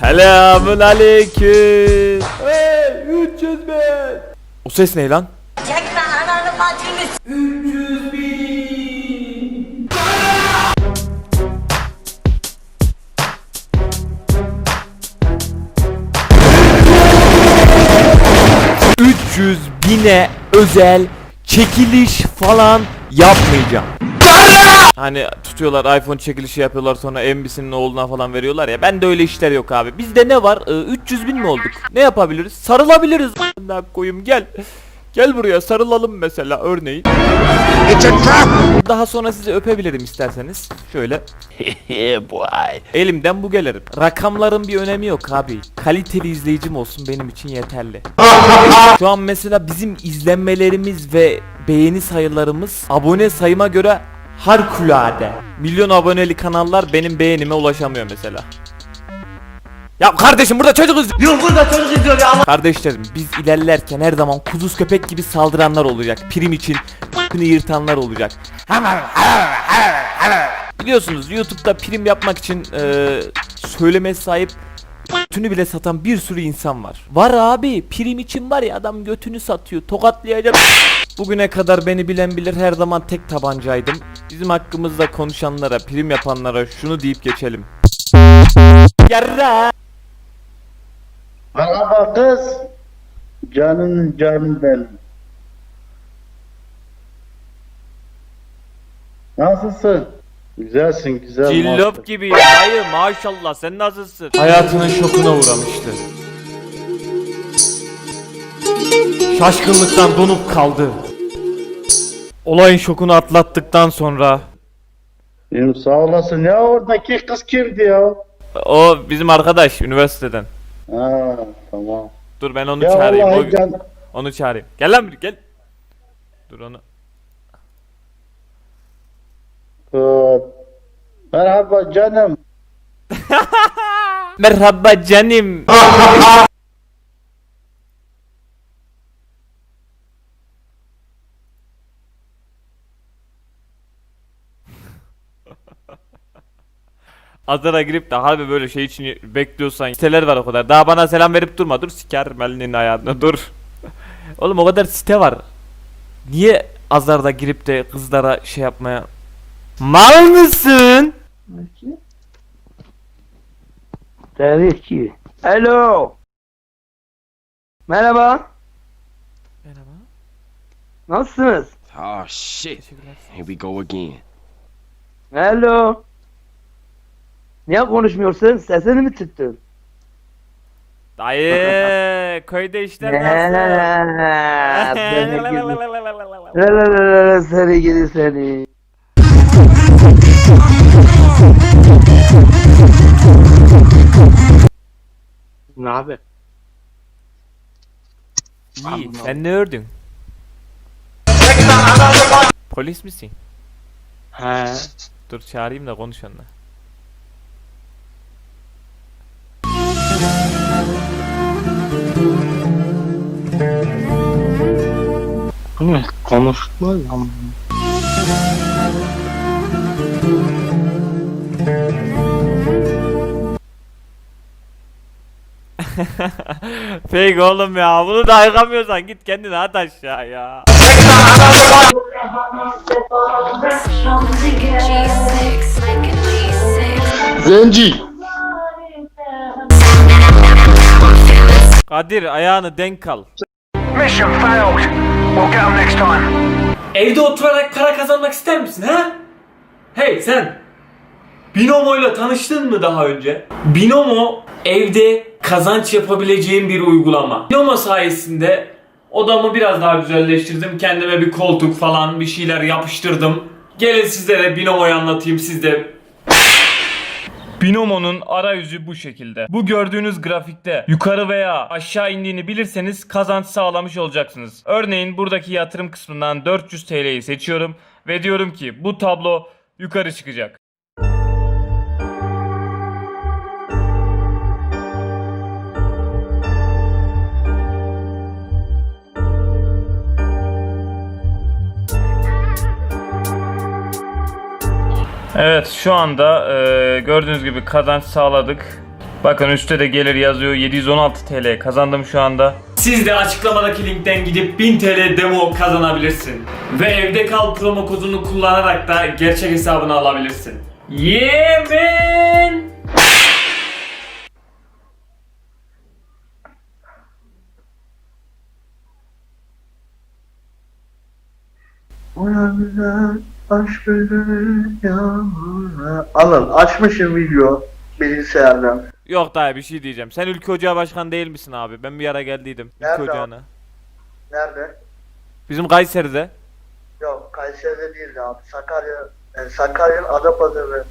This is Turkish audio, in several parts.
Selamun aleyküm. Hey 300 bin. O ses ne lan? Çekme ananı bacını 300 bin. ...300 bine özel çekiliş falan yapmayacağım. Hani tutuyorlar iPhone çekilişi yapıyorlar sonra MB'sinin oğluna falan veriyorlar ya. Ben de öyle işler yok abi. Bizde ne var? Ee, 300 bin mi olduk? Ne yapabiliriz? Sarılabiliriz. Ne koyayım gel. Gel buraya sarılalım mesela örneğin. Daha sonra sizi öpebilirim isterseniz. Şöyle. Elimden bu gelirim. Rakamların bir önemi yok abi. Kaliteli izleyicim olsun benim için yeterli. Şu an mesela bizim izlenmelerimiz ve beğeni sayılarımız abone sayıma göre harikulade. Milyon aboneli kanallar benim beğenime ulaşamıyor mesela. Ya kardeşim burada çocuk izliyor. Yok burada çocuk izliyor ya. Kardeşlerim biz ilerlerken her zaman kuduz köpek gibi saldıranlar olacak. Prim için p***ını yırtanlar olacak. Biliyorsunuz YouTube'da prim yapmak için eee söyleme sahip götünü bile satan bir sürü insan var. Var abi prim için var ya adam götünü satıyor tokatlayacak. Bugüne kadar beni bilen bilir her zaman tek tabancaydım. Bizim hakkımızda konuşanlara, prim yapanlara şunu deyip geçelim. Yarra. Merhaba kız. Canın canım benim. Nasılsın? Güzelsin güzel. Cillop gibi. Hayır maşallah sen nasılsın? Hayatının şokuna uğramıştı. Şaşkınlıktan donup kaldı. Olayın şokunu atlattıktan sonra İyiyim, sağ olasın. Ya oradaki kız kimdi ya? o bizim arkadaş üniversiteden. Ha tamam. Dur ben onu Ya çağırayım. vallahi O- can... onu çağırayım. Gel lan bir gel. Dur onu. Kız. Merhaba canım. Merhaba canım. Azara girip de harbi böyle şey için bekliyorsan siteler var o kadar. Daha bana selam verip durma. Dur siker Melinin ayağına dur. Oğlum o kadar site var. Niye Azar'da girip de kızlara şey yapmaya Mal mısın? Tabii ki. Alo. Merhaba. Merhaba. Nasılsınız? Oh shit. Here we go again. Alo. Niye konuşmuyorsun? Sesini mi tuttun? Dayı köyde işler nasıl? Seni gidi. Seni gidi seni. Ne abi? İyi sen ne ördün? Polis misin? He. Dur çağırayım da konuş onunla. Konuşma lan. Fake oğlum ya bunu da ayıkamıyorsan git kendini at aşağı ya. G6, like a G6. Zenci. Kadir ayağını denk al. Mission failed. We'll get 'em next time. Evde oturarak para kazanmak ister misin ha? Hey sen! Binomo'yla tanıştın mı daha önce? Binomo evde kazanç yapabileceğim bir uygulama. Binomo sayesinde odamı biraz daha güzelleştirdim. Kendime bir koltuk falan bir şeyler yapıştırdım. Gelin sizlere Binomo'yu anlatayım siz de Binomo'nun arayüzü bu şekilde. Bu gördüğünüz grafikte yukarı veya aşağı indiğini bilirseniz kazanç sağlamış olacaksınız. Örneğin buradaki yatırım kısmından 400 TL'yi seçiyorum ve diyorum ki bu tablo yukarı çıkacak. Evet şu anda e, gördüğünüz gibi kazanç sağladık. Bakın üstte de gelir yazıyor 716 TL kazandım şu anda. Siz de açıklamadaki linkten gidip 1000 TL demo kazanabilirsin. Ve evde kal promo kodunu kullanarak da gerçek hesabını alabilirsin. Yeah man! Aşk yağmuruna. Alın açmışım video bilgisayardan. Yok daha bir şey diyeceğim. Sen Ülke Ocağı Başkanı değil misin abi? Ben bir ara geldiydim Ülke Nerede Ocağı'na. Nerede? Bizim Kayseri'de. Yok Kayseri'de değildi abi. Sakarya, yani Sakarya'nın Adapazarı.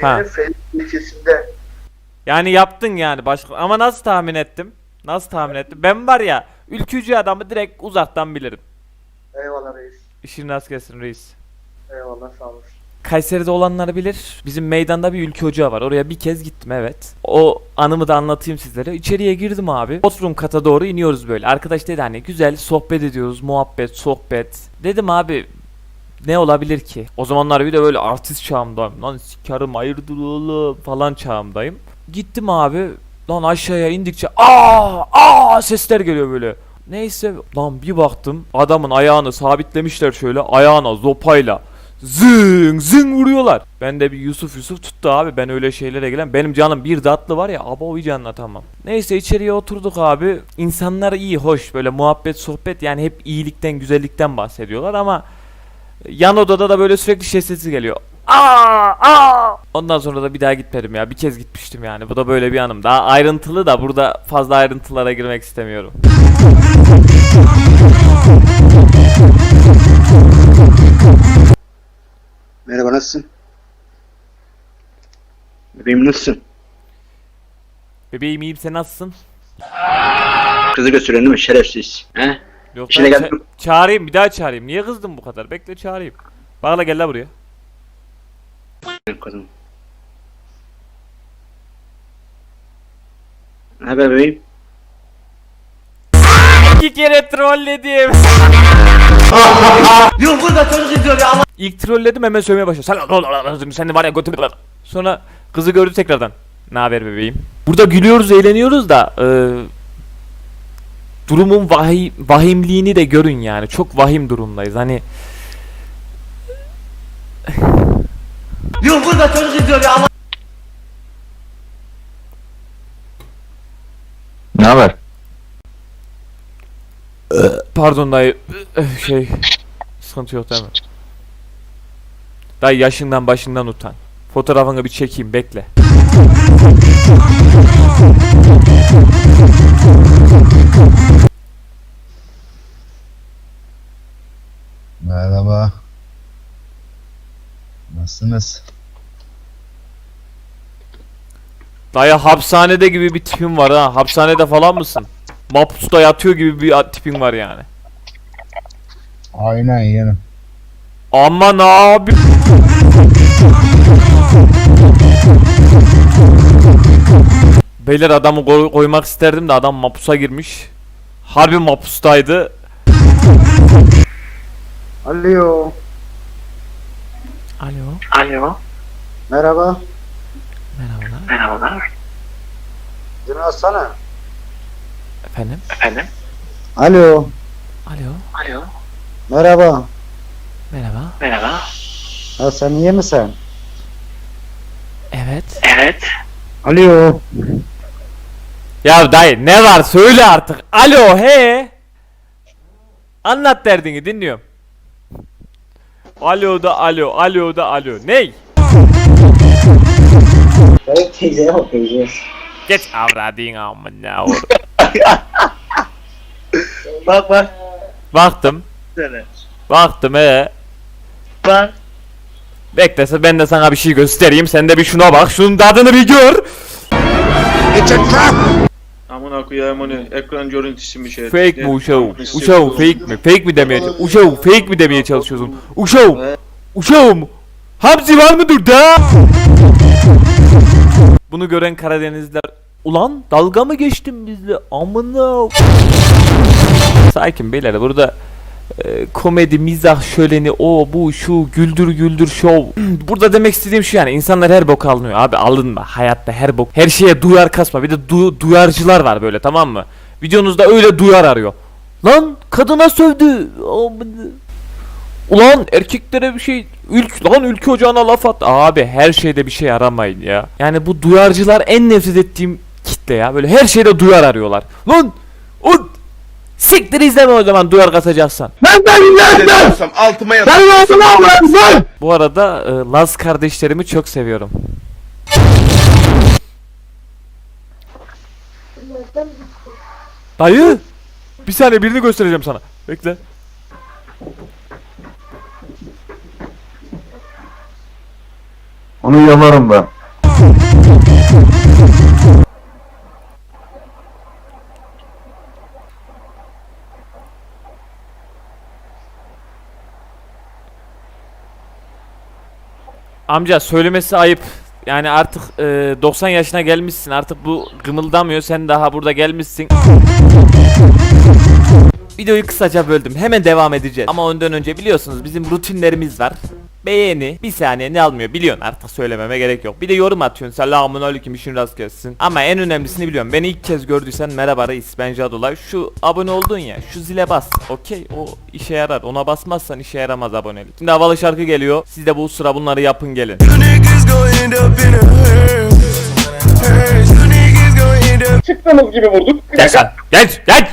Ha. Benim Ferit ilçesinde. Yani yaptın yani başka ama nasıl tahmin ettim? Nasıl tahmin ettim? Ben var ya ülkücü adamı direkt uzaktan bilirim. Eyvallah reis. İşin rast gelsin reis. Eyvallah sağ olasın. Kayseri'de olanlar bilir. Bizim meydanda bir ülke ocağı var. Oraya bir kez gittim evet. O anımı da anlatayım sizlere. İçeriye girdim abi. Oturum kata doğru iniyoruz böyle. Arkadaş dedi hani güzel sohbet ediyoruz. Muhabbet, sohbet. Dedim abi ne olabilir ki? O zamanlar bir de böyle artist çağımdayım. Lan sikarım hayırdır oğlum falan çağımdayım. Gittim abi. Lan aşağıya indikçe aa aa sesler geliyor böyle. Neyse lan bir baktım adamın ayağını sabitlemişler şöyle ayağına zopayla zing zing vuruyorlar. Ben de bir Yusuf Yusuf tuttu abi ben öyle şeylere gelen benim canım bir datlı var ya aba o canına tamam. Neyse içeriye oturduk abi insanlar iyi hoş böyle muhabbet sohbet yani hep iyilikten güzellikten bahsediyorlar ama yan odada da böyle sürekli şey sesi geliyor. Aa, aa. Ondan sonra da bir daha gitmedim ya. Bir kez gitmiştim yani. Bu da böyle bir anım. Daha ayrıntılı da burada fazla ayrıntılara girmek istemiyorum. nasılsın? Bebeğim nasılsın? Bebeğim iyiyim sen nasılsın? Kızı götürüyorsun değil mi? Şerefsiz. He? Yok İşine ben geldim. ça- çağırayım bir daha çağırayım. Niye kızdın bu kadar? Bekle çağırayım. Bağla gel la buraya. Kadın. Ne haber bebeğim? İki kere trolledim. İlk trolledim hemen sövmeye başladı. Sen, sen de var ya götür. Sonra kızı gördü tekrardan. Ne haber bebeğim? Burada gülüyoruz, eğleniyoruz da e, durumun vahi, vahimliğini de görün yani. Çok vahim durumdayız. Hani Yok burada çocuk izliyor ya. Ne haber? pardon dayı şey sıkıntı yok değil mi? Dayı yaşından başından utan. Fotoğrafını bir çekeyim bekle. Merhaba. Nasılsınız? Dayı hapishanede gibi bir tipin var ha. Hapishanede falan mısın? Mahpusta yatıyor gibi bir tipin var yani. Aynen yeğenim. Aman abi. Beyler adamı koy- koymak isterdim de adam mapusa girmiş. Harbi mapustaydı. Alo. Alo. Alo. Merhaba. Merhabalar. Merhabalar. Cemil Aslan'a. Efendim? Efendim? Alo. Alo. Alo. Merhaba. Merhaba. Merhaba. Ha sen iyi misin? Evet. Evet. Alo. Ya dayı ne var söyle artık. Alo he. Anlat derdini dinliyorum. Alo da alo, alo da alo. Ney? Evet teyzeye bak teyze. Geç avradın amına oğlum. Bak bak. Baktım. Söyle. Baktım he. Bak. Beklese ben de sana bir şey göstereyim. Sen de bir şuna bak. Şunun tadını bir gör. Amına koyayım onu ekran görüntüsü bir şey. Fake mi uşağım? Uşağım fake mi? Fake mi demeye çalışıyorsun? Uşağım fake mi demeye çalışıyorsun? Uşağım. Uşağım. Hamsi var mıdır da? Bunu gören Karadenizler Ulan dalga mı geçtin bizle? Amına. Sakin beyler burada e, komedi, mizah şöleni, o bu şu güldür güldür şov. Burada demek istediğim şu yani insanlar her bok alınıyor abi alınma hayatta her bok her şeye duyar kasma bir de du- duyarcılar var böyle tamam mı? Videonuzda öyle duyar arıyor. Lan kadına sövdü. Ulan erkeklere bir şey ülk lan ülke ocağına laf at. Abi her şeyde bir şey aramayın ya. Yani bu duyarcılar en nefret ettiğim kitle ya. Böyle her şeyde duyar arıyorlar. Lan o siktir izleme o zaman duyar kasacaksan. Altıma yat. Bu arada e, Laz kardeşlerimi çok seviyorum. Dayı! Bir saniye birini göstereceğim sana. Bekle. Onu yalarım ben. Amca söylemesi ayıp. Yani artık e, 90 yaşına gelmişsin. Artık bu gımıldamıyor. Sen daha burada gelmişsin. Videoyu kısaca böldüm. Hemen devam edeceğiz. Ama ondan önce biliyorsunuz bizim rutinlerimiz var. Beğeni bir saniye ne almıyor biliyorsun artık söylememe gerek yok. Bir de yorum atıyorsun selamun aleyküm işin rast gelsin. Ama en önemlisini biliyorum. Beni ilk kez gördüysen merhaba reis ben Jadolay. Şu abone oldun ya şu zile bas. Okey o işe yarar. Ona basmazsan işe yaramaz abonelik. Şimdi havalı şarkı geliyor. Siz de bu sıra bunları yapın gelin. Çıktığımız gibi vurduk. Geç lan, geç geç.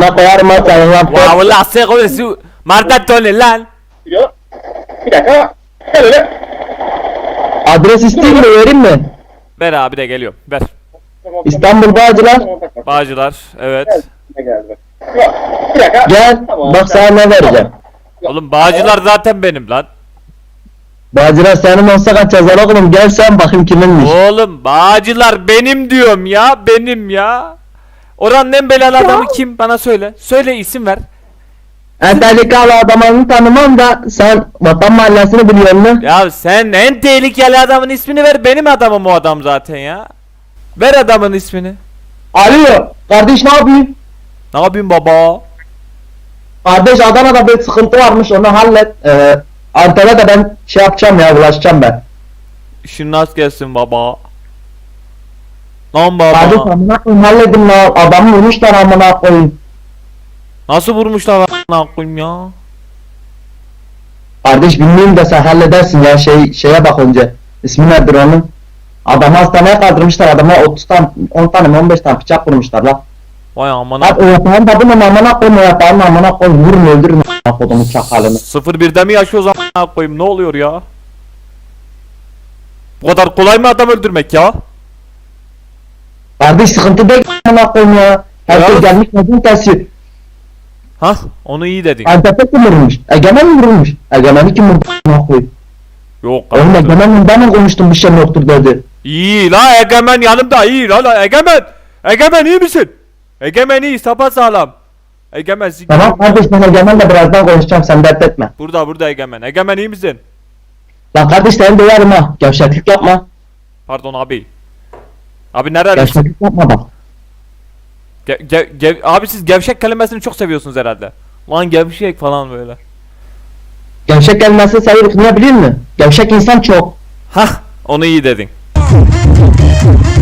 Ne koyarım ben sana lan. Vallahi sen konusu. Marta Tony lan. Ya. Bir dakika. Hele. Adres isteyeyim mi vereyim mi? Ver abi de geliyorum. Ver. İstanbul Bağcılar. Bağcılar evet. geldi. Bir dakika. Gel. Bak sana ne vereceğim. Oğlum Bağcılar zaten benim lan. Bağcılar senin olsa kaç yazar oğlum gel sen bakayım kiminmiş. Oğlum Bağcılar benim diyorum ya. Benim ya. Oranın en belalı adamı kim? Bana söyle. Söyle isim ver. En delikanlı adamını tanımam da sen vatan mahallesini biliyor musun? Ya sen en tehlikeli adamın ismini ver. Benim adamım o adam zaten ya. Ver adamın ismini. Alo kardeş ne yapıyorsun? Ne yapayım baba? Kardeş Adana'da bir sıkıntı varmış onu hallet. Ee, de ben şey yapacağım ya ulaşacağım ben. İşin nasıl gelsin baba? Lan Kardeş baba. amına koyayım halledin la adamı vurmuşlar amına koyayım. Nasıl vurmuşlar lan koyayım ya? Kardeş bilmiyorum da sen halledersin ya şey şeye bak önce. İsmi nedir onun? Adamı hastaneye kaldırmışlar adama 30 tane 10 tane mi 15 tane bıçak vurmuşlar la. Vay amına. Lan o yatağın tadını amına koyayım o yatağın amına koyayım vurun öldürün amına kodumun çakalını. 01'de mi yaşıyoruz amına koyayım ne oluyor ya? Bu kadar kolay mı adam öldürmek ya? Kardeş sıkıntı değil amına koyayım ya. Herkes gelmiş nezin kesiyor. Hah onu iyi dedin. Antep'e kim vurmuş? Egemen mi vurmuş? Egemen'i kim vurmuş? Yok Oğlum. Egemen'le ben mi konuştum bir şey yoktur dedi. İyi la Egemen yanımda iyi la la Egemen. Egemen iyi misin? Egemen iyi sapa sağlam. Egemen sik- Tamam kardeş ben Egemen'le birazdan konuşacağım sen dert etme. Burada burada Egemen. Egemen iyi misin? Lan kardeş seni döverim ha. Gevşeklik yapma. Pardon abi. Abi nerede? Gevşeklik yapma bak. Ge- ge- ge- abi siz gevşek kelimesini çok seviyorsunuz herhalde. Lan gevşek falan böyle. Gevşek kelimesini seviyoruz ne biliyor musun? Gevşek insan çok. Hah onu iyi dedin.